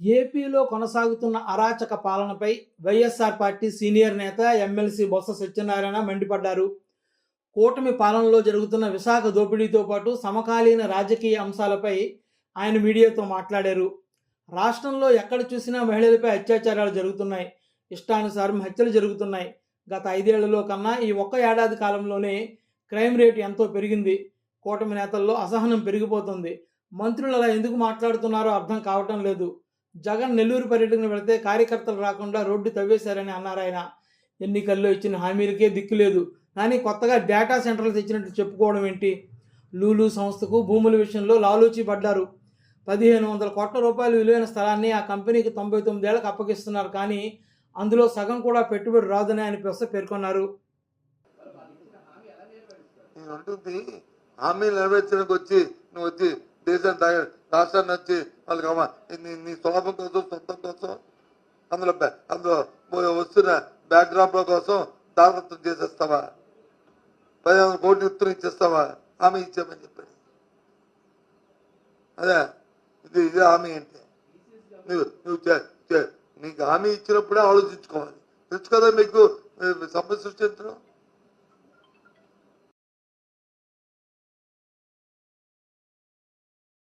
ఏపీలో కొనసాగుతున్న అరాచక పాలనపై వైఎస్ఆర్ పార్టీ సీనియర్ నేత ఎమ్మెల్సీ బొత్స సత్యనారాయణ మండిపడ్డారు. కూటమి పాలనలో జరుగుతున్న విశాఖ దోపిడీతో పాటు సమకాలీన రాజకీయ అంశాలపై ఆయన మీడియాతో మాట్లాడారు. రాష్ట్రంలో ఎక్కడ చూసినా మహిళలపై అత్యాచారాలు జరుగుతున్నాయి. ఇష్టానుసారం హత్యలు జరుగుతున్నాయి. గత ఐదేళ్ళలో కన్నా ఈ ఒక్క ఏడాది కాలంలోనే క్రైమ్ రేటు ఎంతో పెరిగింది. కూటమి నేతల్లో అసహనం పెరిగిపోతుంది. మంత్రులు అలా ఎందుకు మాట్లాడుతున్నారో అర్థం కావటం లేదు. జగన్ నెల్లూరు పర్యటన వెళితే కార్యకర్తలు రాకుండా రోడ్డు తవ్వేశారని అన్నారు ఆయన. ఎన్నికల్లో ఇచ్చిన హామీలకే దిక్కు లేదు. కానీ కొత్తగా డేటా సెంటర్లు తెచ్చినట్టు చెప్పుకోవడం ఏంటి? లూలు సంస్థకు భూముల విషయంలో లాలూచి పడ్డారు. పదిహేను వందల కోట్ల రూపాయలు విలువైన స్థలాన్ని ఆ కంపెనీకి తొంభై తొమ్మిదేళ్ళకు అప్పగిస్తున్నారు. కానీ అందులో సగం కూడా పెట్టుబడి రాదని ఆయన ప్రశ్న పేర్కొన్నారు. హామీ నెరవేర్చడానికి వచ్చి నువ్వు వచ్చి దేశం రాష్ట్రం రాష్ట్రాన్ని వచ్చి వాళ్ళకి అమ్మ నీ నీ స్వలాభం కోసం సొంతం కోసం అందులో బ్యా- అందులో వస్తున్న బ్యాక్గ్రౌండ్ కోసం దారదత్తం చేసేస్తావా? పది వందల కోట్లు ఉత్తరం ఇచ్చేస్తావా? హామీ ఇచ్చామని చెప్పాడు. అదే ఇది ఇదే హామీ అంటే. నువ్వు నువ్వు చే- నీకు హామీ ఇచ్చినప్పుడే ఆలోచించుకోవాలి. తెలుసు కదా మీకు సమస్య సృష్టించడం